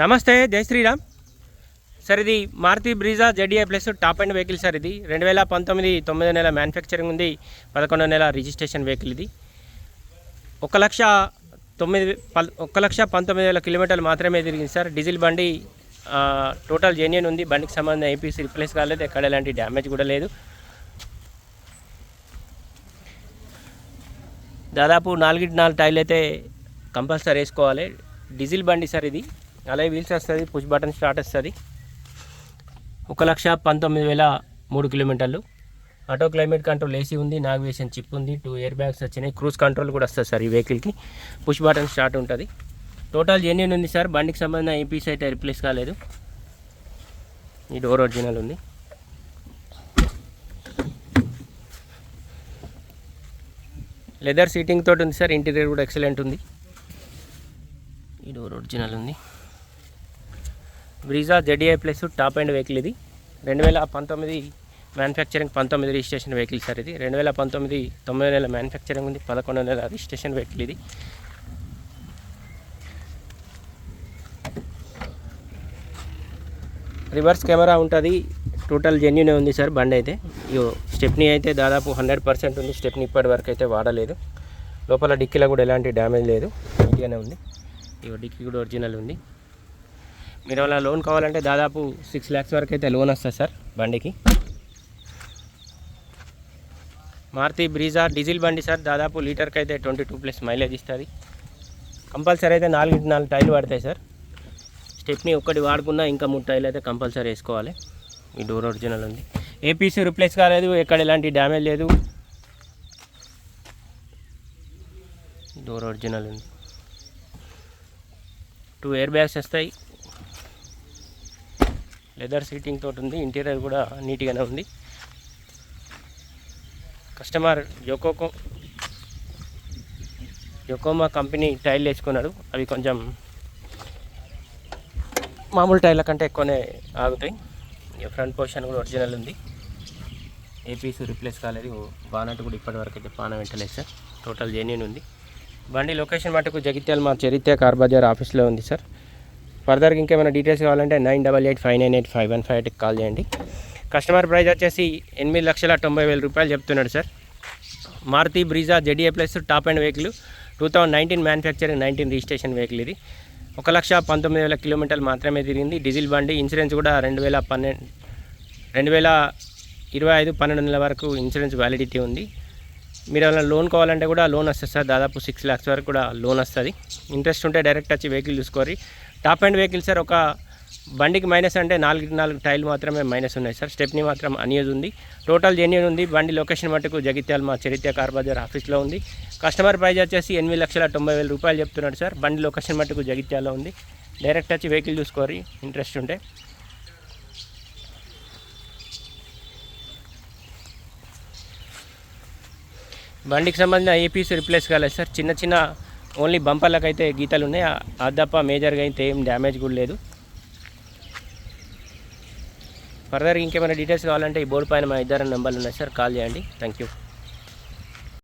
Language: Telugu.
నమస్తే జై శ్రీరామ్. సార్ ఇది Maruti Brezza ZDi plus top and vehicle sir ఇది. రెండు వేల పంతొమ్మిది తొమ్మిదో నెల మ్యానుఫ్యాక్చరింగ్ ఉంది పదకొండో నెల రిజిస్ట్రేషన్ వెహికల్ ఇది. ఒక లక్ష తొమ్మిది ఒక లక్ష పంతొమ్మిది వేల కిలోమీటర్లు మాత్రమే తిరిగింది సార్. డీజిల్ బండి టోటల్ జెన్యున్ ఉంది. బండికి సంబంధించిన ఏపీసీ రిప్లేస్ కాలేదు. ఎక్కడ ఎలాంటి డ్యామేజ్ కూడా లేదు. దాదాపు నాలుగింటి నాలుగు టైర్లు అయితే కంపల్సరీ వేసుకోవాలి. డీజిల్ బండి సార్ ఇది. అలాగే వీల్స్ వస్తుంది పుష్ బటన్ స్టార్ట్ వస్తుంది. ఒక లక్ష పంతొమ్మిది వేల మూడు కిలోమీటర్లు. ఆటో క్లైమేట్ కంట్రోల్ ఏసీ ఉంది నావిగేషన్ చిప్ ఉంది టూ ఇయర్ బ్యాగ్స్ వచ్చినాయి క్రూజ్ కంట్రోల్ కూడా వస్తుంది సార్ ఈ వెహికల్కి పుష్ బటన్ స్టార్ట్ ఉంటుంది. టోటల్ జెన్యున్ ఉంది సార్? బండికి సంబంధించిన ఏపీస్ అయితే రిప్లేస్ కాలేదు. ఈ డోర్ ఒరిజినల్ ఉంది. లెదర్ సీటింగ్ తోటి ఉంది సార్ ఇంటీరియర్ కూడా ఎక్సలెంట్ ఉంది. ఈ డోర్ ఒరిజినల్ ఉంది. Brezza ZDi plus top and vehicle ఇది. రెండు వేల పంతొమ్మిది మ్యానుఫ్యాక్చరింగ్ పంతొమ్మిది రిజిస్ట్రేషన్ వెహికల్ సార్ ఇది. రెండు వేల పంతొమ్మిది తొమ్మిది నెలల మ్యానుఫ్యాక్చరింగ్ ఉంది. పదకొండు నెల రిజిస్ట్రేషన్ వెహికల్ ఇది. రివర్స్ కెమెరా ఉంటుంది. టోటల్ జెన్యునే ఉంది సార్ బండి అయితే. ఇగో స్టెప్నీ అయితే దాదాపు హండ్రెడ్ పర్సెంట్ ఉంది. స్టెప్నీ ఇప్పటి వరకు అయితే వాడలేదు. లోపల డిక్కీలో కూడా ఎలాంటి డ్యామేజ్ లేదు. మంచిగానే ఉంది. ఇగో డిక్కీ కూడా ఒరిజినల్ ఉంది. మీరు అలా లోన్ కావాలంటే దాదాపు సిక్స్ ల్యాక్స్ వరకు అయితే లోన్ వస్తుంది సార్ బండికి. మారుతి బ్రీజా డీజిల్ బండి సార్ దాదాపు లీటర్కి అయితే ట్వంటీ టూ ప్లస్ మైలేజ్ ఇస్తుంది. కంపల్సరీ అయితే నాలుగు నాలుగు టైర్లు పడతాయి సార్. స్టెప్ని ఒక్కటి వాడుకున్నా ఇంకా మూడు టైర్లు అయితే కంపల్సరీ వేసుకోవాలి. ఈ డోర్ ఒరిజినల్ ఉంది. ఏపీసీ రిప్లేస్ కాలేదు ఎక్కడ ఎలాంటి డ్యామేజ్ లేదు. డోర్ ఒరిజినల్ ఉంది. టూ ఎయిర్ బ్యాగ్స్ వస్తాయి. లెదర్ సీటింగ్ తోటి ఉంది ఇంటీరియర్ కూడా నీట్గానే ఉంది. కస్టమర్ యొకోకో యొకోమా కంపెనీ టైర్లు వేసుకున్నాడు. అవి కొంచెం మామూలు టైర్ల కంటే ఎక్కువనే ఆగుతాయి. ఇక ఫ్రంట్ పొజిషన్ కూడా ఒరిజినల్ ఉంది. ఏపీస్ రిప్లేస్ కాలేదు. బానట్ కూడా ఇప్పటివరకు అయితే పాన వెంటలేదు సార్. టోటల్ జెన్యున్ ఉంది. బండి లొకేషన్ మటుకు జగిత్యాల మా చరిత్ర కార్ బజార్ ఆఫీస్లో ఉంది సార్. ఫర్దర్గా ఇంకేమైనా డీటెయిల్స్ కావాలంటే nine double eight five nine eight five one five ఎయిట్కి కాల్ చేయండి. కస్టమర్ ప్రైస్ వచ్చేసి ఎనిమిది లక్షల తొంభై వేల రూపాయలు చెప్తున్నాడు sir. Maruti Brezza ZDA plus top end vehicle two thousand nineteen manufacturing nineteen registration vehicle ఇది. ఒక లక్ష పంతొమ్మిది వేల కిలోమీటర్లు మాత్రమే తిరిగింది. డీజిల్ బండి ఇన్సూరెన్స్ కూడా రెండు వేల పన్నెండు రెండు వేల ఇరవై ఐదు పన్నెండు నెలల వరకు ఇన్సూరెన్స్ వ్యాలిడిటీ ఉంది. మీరు ఏమైనా లోన్ కావాలంటే కూడా లోన్ వస్తుంది సార్. దాదాపు సిక్స్ ల్యాక్స్ వరకు కూడా లోన్ వస్తుంది. ఇంట్రెస్ట్ ఉంటే డైరెక్ట్ వచ్చి వెహికల్ చూసుకోరి టాప్ అండ్ వెహికల్ సార్ ఒక బండికి మైనస్ అంటే నాలుగు నాలుగు టైల్ మాత్రమే మైనస్ ఉన్నాయి సార్. స్టెప్ని మాత్రం అన్యూజ్ ఉంది. టోటల్ జెన్యూన్ ఉంది. బండి లొకేషన్ మటుకు జగిత్యాల మా చరిత్ర కార్ బజార్ ఆఫీస్లో ఉంది. కస్టమర్ ప్రైజ్ వచ్చేసి ఎనిమిది లక్షల తొంభై వేల రూపాయలు చెప్తున్నాడు సార్. బండి లొకేషన్ మటుకు జగిత్యాలలో ఉంది. డైరెక్ట్ వచ్చి వెహికల్ చూసుకోరి ఇంట్రెస్ట్ ఉంటే. బండికి సంబంధించిన ఏపీస్ రిప్లేస్ కాలేదు సార్. చిన్న చిన్న ఓన్లీ బంపర్లకు అయితే గీతలు ఉన్నాయి ఆ- అది తప్ప మేజర్గా అయితే ఏం డ్యామేజ్ కూడా లేదు. ఫర్దర్ ఇంకేమైనా డీటెయిల్స్ కావాలంటే ఈ బోర్డు పైన మా ఇద్దరు నెంబర్లు ఉన్నాయి సార్. కాల్ చేయండి. Thank you